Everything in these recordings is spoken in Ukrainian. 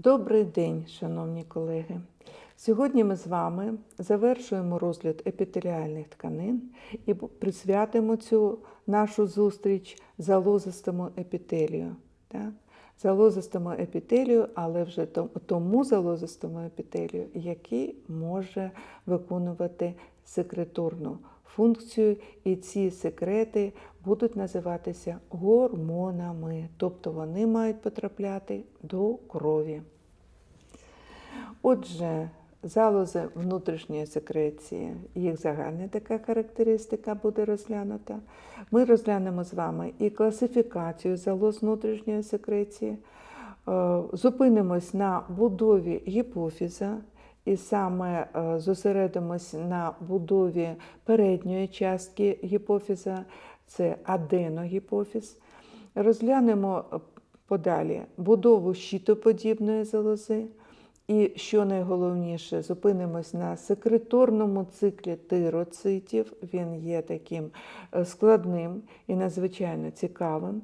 Добрий день, шановні колеги. Сьогодні ми з вами завершуємо розгляд епітеліальних тканин і присвятимо цю нашу зустріч залозистому епітелію. Так? Залозистому епітелію, але вже тому залозистому епітелію, який може виконувати секреторну функцію, і ці секрети будуть називатися гормонами, тобто вони мають потрапляти до крові. Отже, залози внутрішньої секреції, їх загальна така характеристика буде розглянута. Ми розглянемо з вами і класифікацію залоз внутрішньої секреції, е, зупинимось на будові гіпофіза. І саме е, зосередимось на будові передньої частки гіпофіза, це аденогіпофіз. Розглянемо е, подалі будову щитоподібної залози. І що найголовніше, зупинимось на секреторному циклі тироцитів. Він є таким е, складним і надзвичайно цікавим.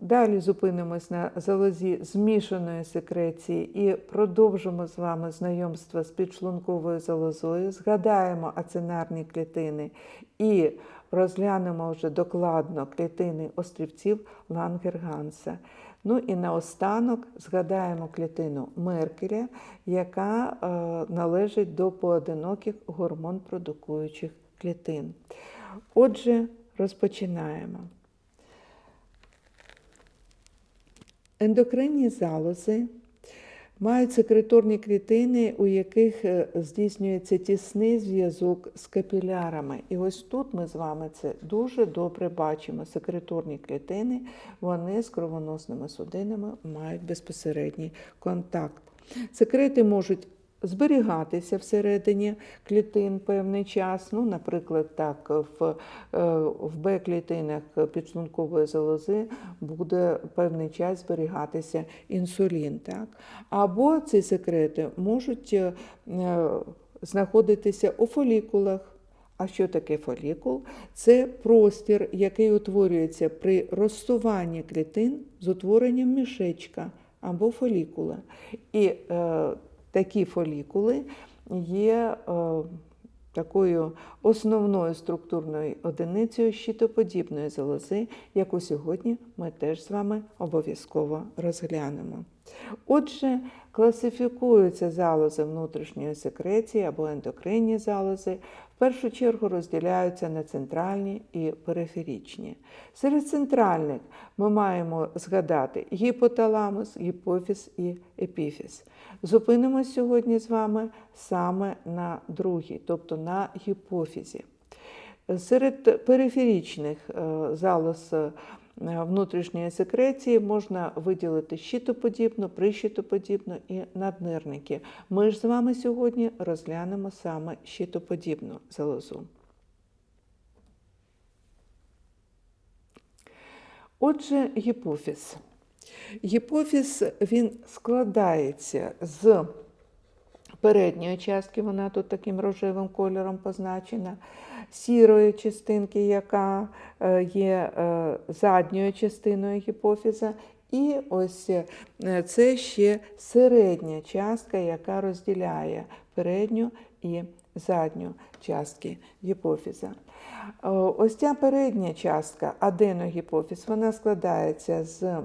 Далі зупинимось на залозі змішаної секреції і продовжимо з вами знайомство з підшлунковою залозою, згадаємо ацинарні клітини і розглянемо вже докладно клітини острівців Лангерганса. Ну і наостанок згадаємо клітину Меркеля, яка е, належить до поодиноких гормон-продукуючих клітин. Отже, розпочинаємо. Ендокринні залози мають секреторні клітини, у яких е, здійснюється тісний зв'язок з капілярами. І ось тут ми з вами це дуже добре бачимо. Секреторні клітини, вони з кровоносними судинами мають безпосередній контакт. Секрети можуть зберігатися всередині клітин певний час. Ну, наприклад, так, в, е, в Б-клітинах підшлункової залози буде певний час зберігатися інсулін. Так? Або ці секрети можуть е, знаходитися у фолікулах. А що таке фолікул? Це простір, який утворюється при розсуванні клітин з утворенням мішечка або фолікула. І е, такі фолікули є е, такою основною структурною одиницею щитоподібної залози, яку сьогодні ми теж з вами обов'язково розглянемо. Отже, класифікуються залози внутрішньої секреції або ендокринні залози. В першу чергу розділяються на центральні і периферічні. Серед центральних ми маємо згадати гіпоталамус, гіпофіз і епіфіз. Зупинимось сьогодні з вами саме на другій, тобто на гіпофізі. Серед периферічних е, залоз внутрішньої секреції можна виділити щитоподібну, прищитоподібну і наднирники. Ми ж з вами сьогодні розглянемо саме щитоподібну залозу. Отже, гіпофіз. Гіпофіз він складається з передньої частки, вона тут таким рожевим кольором позначена, сірої частинки, яка е, є е, задньою частиною гіпофіза. І ось е, це ще середня частка, яка розділяє передню і задню частки гіпофіза. Ось ця передня частка, аденогіпофіз, вона складається з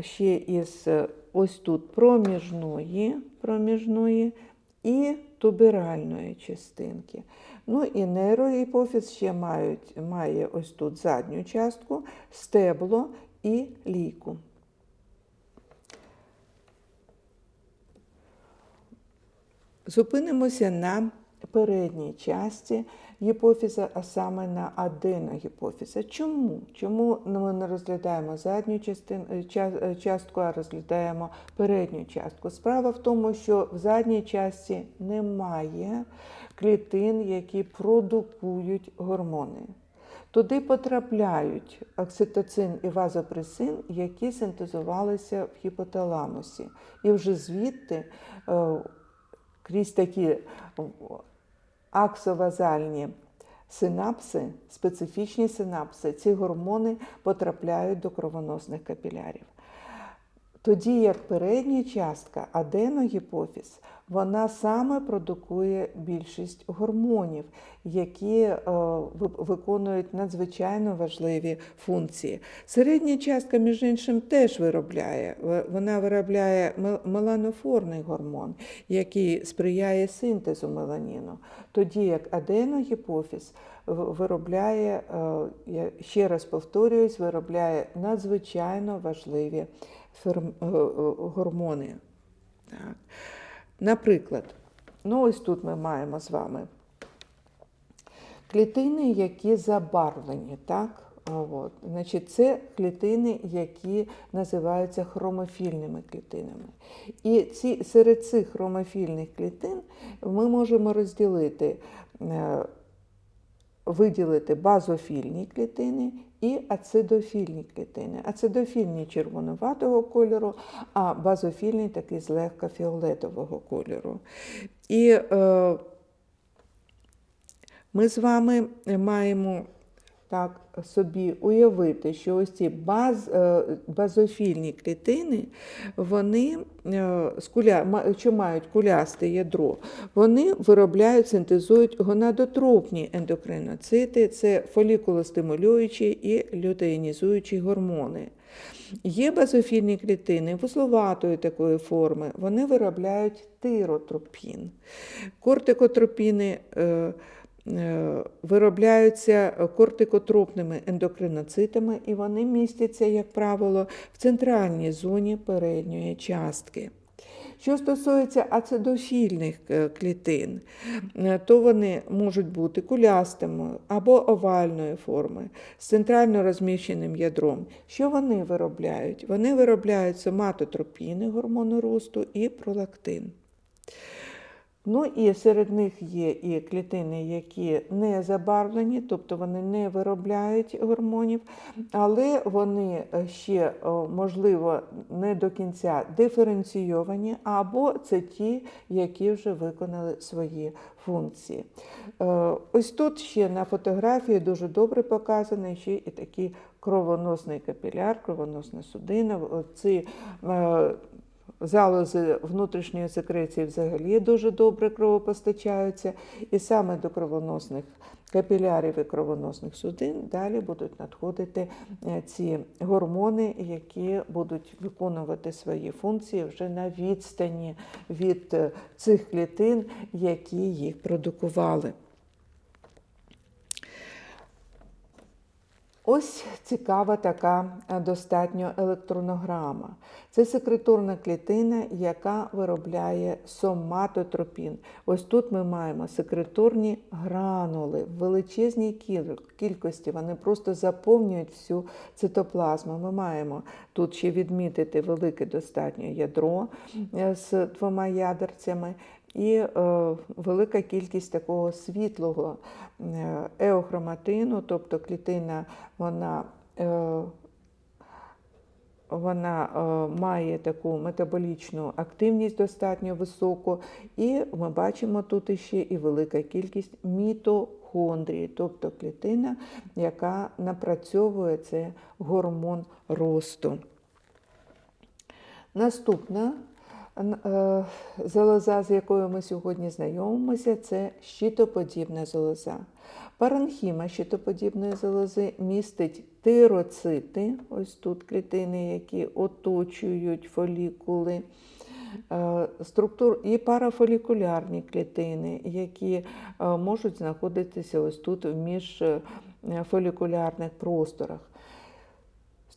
ще із ось тут проміжної, проміжної і туберальної частинки. Ну і нейрогіпофіз ще мають, має ось тут задню частку, стебло і лійку. Зупинимося на передній часті гіпофіза, а саме на аденогіпофіза. Чому? Чому ми не розглядаємо задню частину, частку, а розглядаємо передню частку? Справа в тому, що в задній часті немає клітин, які продукують гормони. Туди потрапляють окситоцин і вазопресин, які синтезувалися в гіпоталамусі. І вже звідти е, крізь такі аксовазальні синапси, специфічні синапси, ці гормони потрапляють до кровоносних капілярів. Тоді як передня частка, аденогіпофіз, вона саме продукує більшість гормонів, які е, виконують надзвичайно важливі функції. Середня частка, між іншим, теж виробляє. Вона виробляє меланофорний гормон, який сприяє синтезу меланіну. Тоді як аденогіпофіз виробляє, е, я ще раз повторююсь, виробляє надзвичайно важливі гормони. Так. Наприклад, ну ось тут ми маємо з вами клітини, які забарвлені, так? От. Значить, це клітини, які називаються хромофільними клітинами. І ці, серед цих хромофільних клітин ми можемо розділити, е, виділити базофільні клітини і ацидофільні клітини. Ацидофільні червонуватого кольору, а базофільні такий злегка фіолетового кольору. І е, ми з вами маємо так собі уявити, що ось ці баз, е, базофільні клітини, вони, е, з куля, що мають кулясте ядро, вони виробляють, синтезують гонадотропні ендокриноцити, це фолікулостимулюючі і лютеїнізуючі гормони. Є базофільні клітини вузловатої такої форми, вони виробляють тиротропін. Кортикотропіни е, е, виробляються кортикотропними ендокриноцитами, і вони містяться, як правило, в центральній зоні передньої частки. Що стосується ацидофільних е, клітин, е, то вони можуть бути кулястими або овальної форми з центрально розміщеним ядром. Що вони виробляють? Вони виробляють соматотропіни гормону росту і пролактин. Ну і серед них є і клітини, які не забарвлені, тобто вони не виробляють гормонів, але вони е, ще, можливо, не до кінця диференційовані, або це ті, які вже виконали свої функції. Е, Ось тут ще на фотографії дуже добре показаний ще і такий кровоносний капіляр, кровоносна судина. Ці е, Залози внутрішньої секреції взагалі дуже добре кровопостачаються, і саме до кровоносних капілярів і кровоносних судин далі будуть надходити е, ці гормони, які будуть виконувати свої функції вже на відстані від е, цих клітин, які їх продукували. Ось цікава така е, достатньо електронограма. Це секреторна клітина, яка виробляє соматотропін. Ось тут ми маємо секреторні гранули в величезній кількості. Вони просто заповнюють всю цитоплазму. Ми маємо тут ще відмітити велике достатньо ядро е, з двома ядерцями. І е, велика кількість такого світлого е, еохроматину, тобто клітина вона, е, вона е, має таку метаболічну активність достатньо високу, і ми бачимо тут ще і велика кількість мітохондрії, тобто клітина, яка напрацьовує цей гормон росту. Наступна залоза, з якою ми сьогодні знайомимося, це щитоподібна залоза. Паранхіма щитоподібної залози містить тироцити, ось тут клітини, які оточують фолікули. Е, Структур і парафолікулярні клітини, які е, можуть знаходитися ось тут в міжфолікулярних просторах.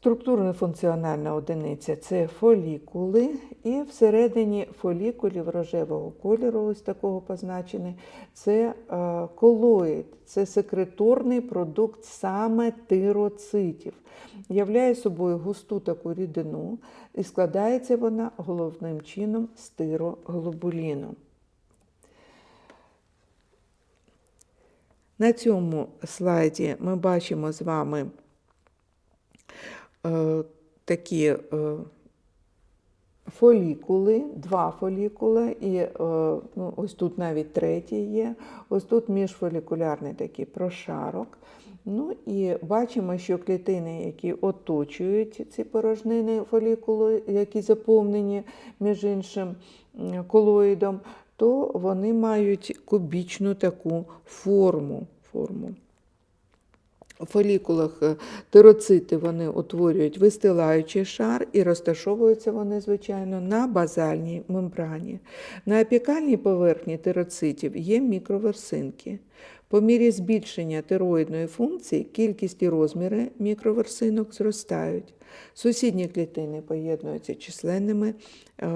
Структурно-функціональна одиниця це фолікули, і всередині фолікулів рожевого кольору, ось такого позначений, це е, колоїд, це секреторний продукт саме тироцитів. Являє собою густу таку рідину, і складається вона головним чином з тироглобуліну. На цьому слайді ми бачимо з вами такі е, фолікули, два фолікули, і е, ну, ось тут навіть третій є. Ось тут міжфолікулярний такий прошарок. Ну і бачимо, що клітини, які оточують ці порожнини фолікули, які заповнені між іншим колоїдом, то вони мають кубічну таку форму. форму. Фолікулах е, тироцити вони утворюють вистилаючий шар і розташовуються вони, звичайно, на базальній мембрані. На апікальній поверхні тироцитів є мікроверсинки. По мірі збільшення тироїдної функції кількість і розміри мікроверсинок зростають. Сусідні клітини поєднуються численними е,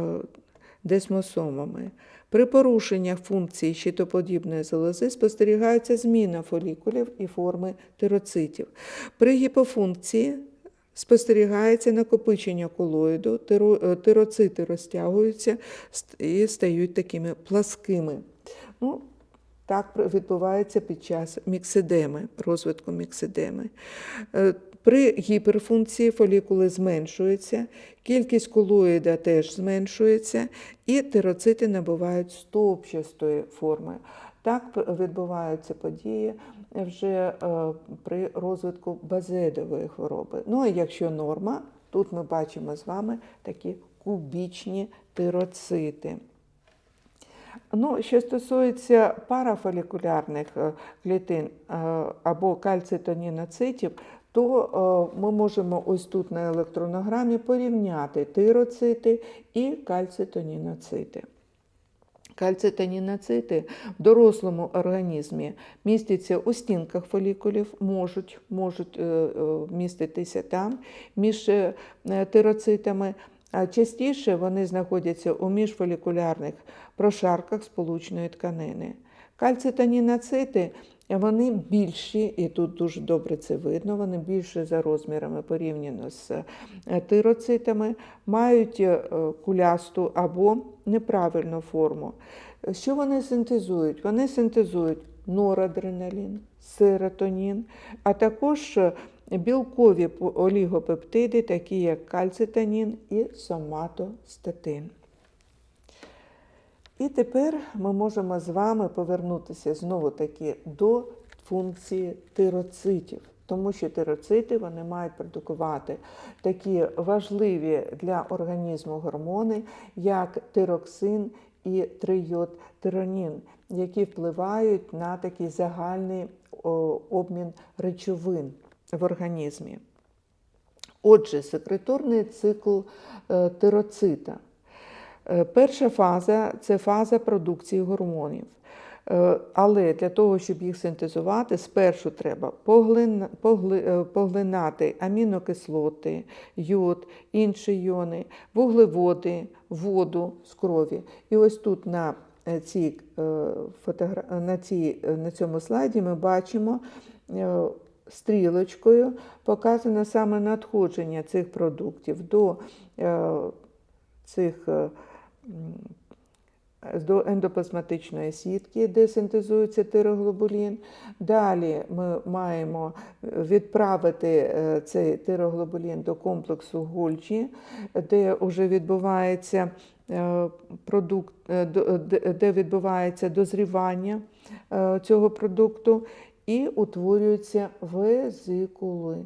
десмосомами. При порушеннях функції щитоподібної залози спостерігається зміна фолікулів і форми тироцитів. При гіпофункції спостерігається накопичення колоїду, е, тироцити розтягуються і стають такими пласкими. Ну, так відбувається під час міксидеми, розвитку міксидеми. При гіперфункції фолікули зменшуються, кількість колоїда теж зменшується, і тироцити набувають стовпчастої форми. Так відбуваються події вже е, при розвитку базедової хвороби. Ну а якщо норма, тут ми бачимо з вами такі кубічні тироцити. Ну, що стосується парафолікулярних е, клітин е, або кальцитоніноцитів, то е, ми можемо ось тут на електронограмі порівняти тироцити і кальцитоніноцити. Кальцитоніноцити в дорослому організмі містяться у стінках фолікулів, можуть, можуть е, е, міститися там між тироцитами. Частіше вони знаходяться у міжфолікулярних прошарках сполучної тканини. Кальцитоніноцити вони більші, і тут дуже добре це видно, вони більше за розмірами порівняно з е, тироцитами, мають е, кулясту або неправильну форму. Що вони синтезують? Вони синтезують норадреналін, серотонін, а також е, білкові олігопептиди, такі як кальцитонін і соматостатин. І тепер ми можемо з вами повернутися знову таки до функції тироцитів, тому що тироцити вони мають продукувати такі важливі для організму гормони, як тироксин і трийодтиронін, які впливають на такий загальний обмін речовин в організмі. Отже, секреторний цикл е, тироцита. Е, Перша фаза це фаза продукції гормонів. Е, Але для того, щоб їх синтезувати, спершу треба е, поглинати амінокислоти, йод, інші іони, вуглеводи, воду з крові. І ось тут на, цій, на, цій, на цьому слайді ми бачимо стрілочкою показано саме надходження цих продуктів до цих до ендоплазматичної сітки, де синтезується тироглобулін. Далі ми маємо відправити е, цей тироглобулін до комплексу Гольджі, де вже відбувається е, продукт, е, де- відбувається дозрівання е, цього продукту. І утворюються везикули.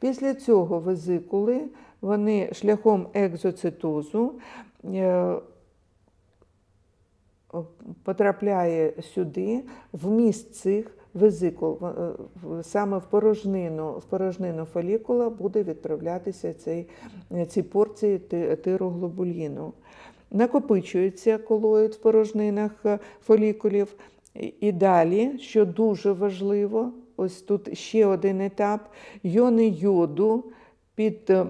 Після цього везикули вони шляхом екзоцитозу е, потрапляє сюди, вміст цих везикул. В- е, в- Саме в порожнину, в порожнину фолікула буде відправлятися цей, ці порції тироглобуліну. Накопичується колоїд в порожнинах е, фолікулів. І- далі, що дуже важливо, ось тут ще один етап: йони йоду під е,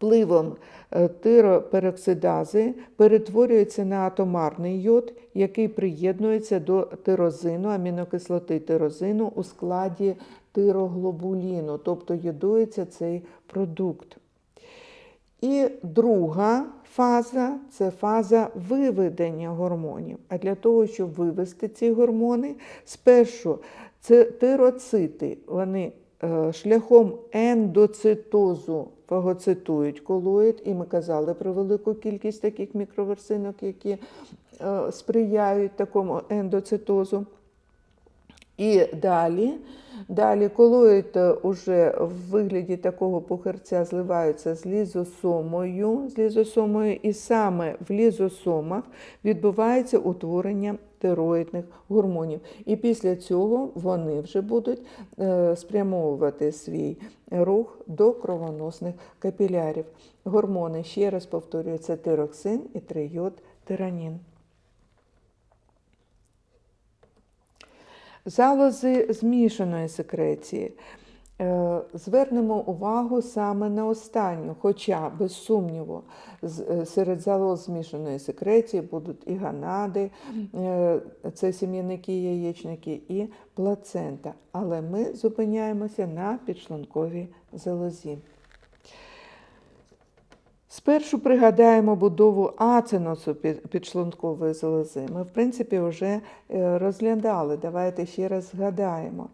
впливом е, тиропероксидази перетворюється на атомарний йод, який приєднується до тирозину, амінокислоти тирозину у складі тироглобуліну, тобто йодується цей продукт. І друга фаза це фаза виведення гормонів. А для того, щоб вивести ці гормони, спершу це тироцити, вони е, шляхом ендоцитозу фагоцитують колоїд, і ми казали про велику кількість таких мікроверсинок, які е, сприяють такому ендоцитозу. І далі, далі колоїд е, уже в вигляді такого пухарця зливаються з лізосомою, з лізосомою, і саме в лізосомах відбувається утворення тироїдних гормонів. І після цього вони вже будуть е, спрямовувати свій рух до кровоносних капілярів. Гормони, ще раз повторюю, це тироксин і трийод тиранін. Залози змішаної секреції. Е, Звернемо увагу саме на останню, хоча, без сумніву, е, серед залоз змішаної секреції будуть і ганади, е, це сім'яники, яєчники, і плацента. Але ми зупиняємося на підшлунковій залозі. Спершу пригадаємо будову аценосу підшлункової залози. Ми, в принципі, вже е, розглядали. Давайте ще раз згадаємо.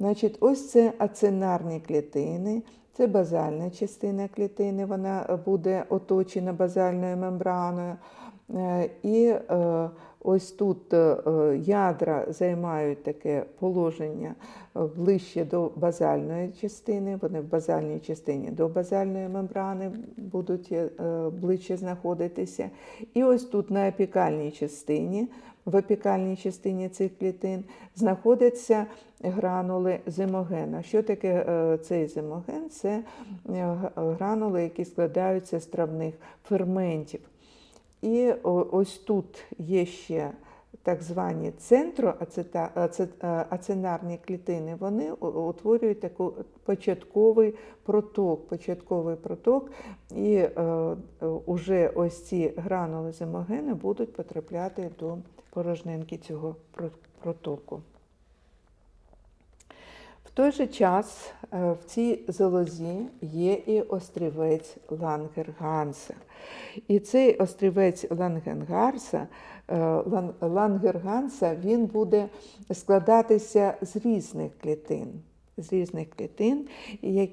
Значить, ось це ацинарні клітини, це базальна частина клітини, вона буде оточена базальною мембраною. Е, І е, ось тут е, е, ядра займають таке положення е, ближче до базальної частини. Вони в базальній частині до базальної мембрани будуть ближче знаходитися. І ось тут на епікальній частині, в епікальній частині цих клітин знаходяться гранули зимогена. Що таке цей зимоген? Це гранули, які складаються з травних ферментів. І ось тут є ще так звані центроацинарні клітини. Вони утворюють таку початковий проток, початковий проток, і е, е, ось ці гранули зимогени будуть потрапляти до порожнинки цього протоку. Той же час е, в цій залозі є і острівець Лангерганса. І цей острівець Лангенгарса, е, Лангерганса він буде складатися з різних клітин, з різних клітин,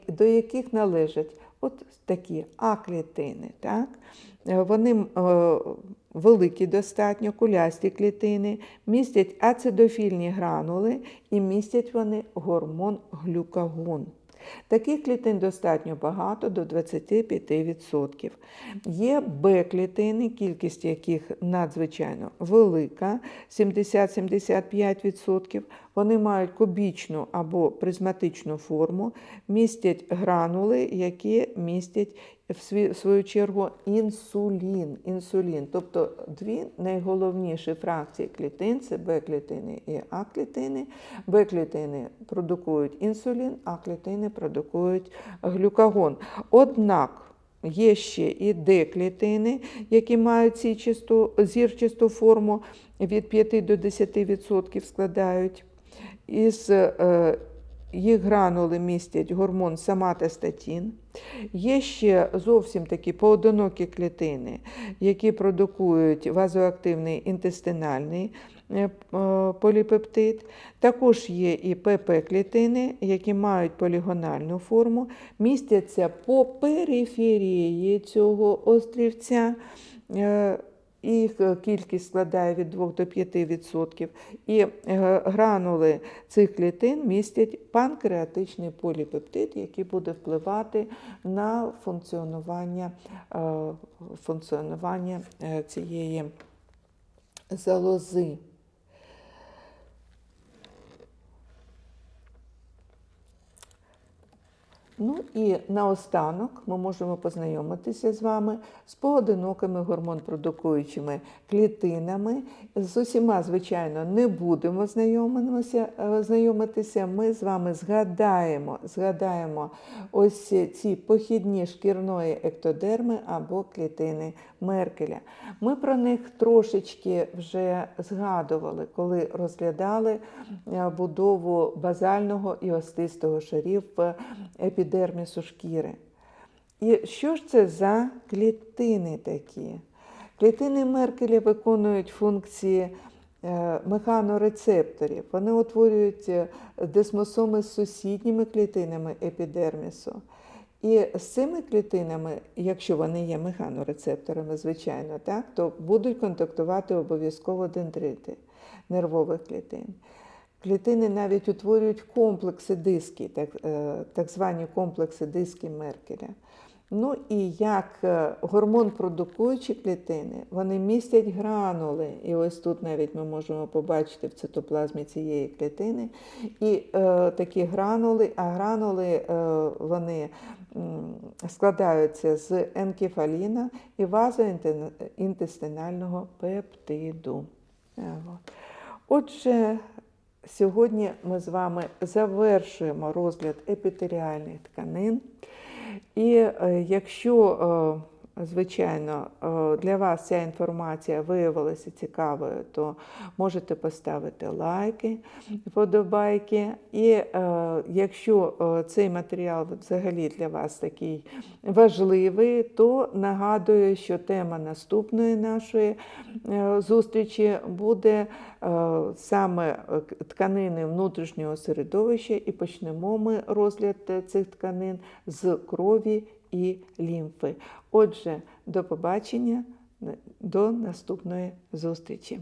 до яких належать от такі А-клітини. Так? Е, Вони е, великі достатньо, кулясті клітини, містять ацидофільні гранули і містять вони гормон глюкагон. Таких клітин достатньо багато, до 25%. Є Б-клітини, кількість яких надзвичайно велика, 70-75%. Вони мають кубічну або призматичну форму, містять гранули, які містять в свою чергу інсулін. інсулін. Тобто дві найголовніші фракції клітин це Б-клітини і А-клітини. Б-клітини продукують інсулін, А-клітини продукують глюкагон. Однак Є ще і Д-клітини, які мають січасту, зірчасту форму від 5 до 10% складають. Із е, їх гранули містять гормон саматостатін. Є ще зовсім такі поодинокі клітини, які продукують вазоактивний інтестинальний е, е, поліпептид. Також є і ПП-клітини, які мають полігональну форму, містяться по периферії цього острівця. Їх е, кількість складає від 2 до 5%. І е, гранули цих клітин містять панкреатичний поліпептид, який буде впливати на функціонування, е, функціонування цієї залози. Ну і наостанок ми можемо познайомитися з вами з поодинокими гормонпродукуючими клітинами. З усіма, звичайно, не будемо знайомитися. е. Ми з вами згадаємо, згадаємо ось ці похідні шкірної ектодерми або клітини Меркеля. Ми про них трошечки вже згадували, коли розглядали е, будову базального і остистого шарів в епідермісу шкіри. І що ж це за клітини такі? Клітини Меркеля виконують функції е, механорецепторів. Вони утворюють е, десмосоми з сусідніми клітинами епідермісу. І з цими клітинами, якщо вони є механорецепторами, звичайно, так, то будуть контактувати обов'язково дендрити нервових клітин. Клітини навіть утворюють комплекси диски, так, е, так звані комплекси диски Меркеля. Ну і як е, гормон продукуючі клітини, вони містять гранули. І ось тут навіть ми можемо побачити в цитоплазмі цієї клітини. І е, такі гранули, а гранули е, вони складаються з енкефаліна і вазоінтестинального пептиду. Е. Отже, сьогодні ми з вами завершуємо розгляд епітеріальних тканин. І е, якщо, е, звичайно, е, для вас ця інформація виявилася цікавою, то можете поставити лайки, вподобайки. І е, якщо е, цей матеріал взагалі для вас такий важливий, то нагадую, що тема наступної нашої зустрічі буде саме тканини внутрішнього середовища, і почнемо ми розгляд цих тканин з крові і лімфи. Отже, до побачення, до наступної зустрічі.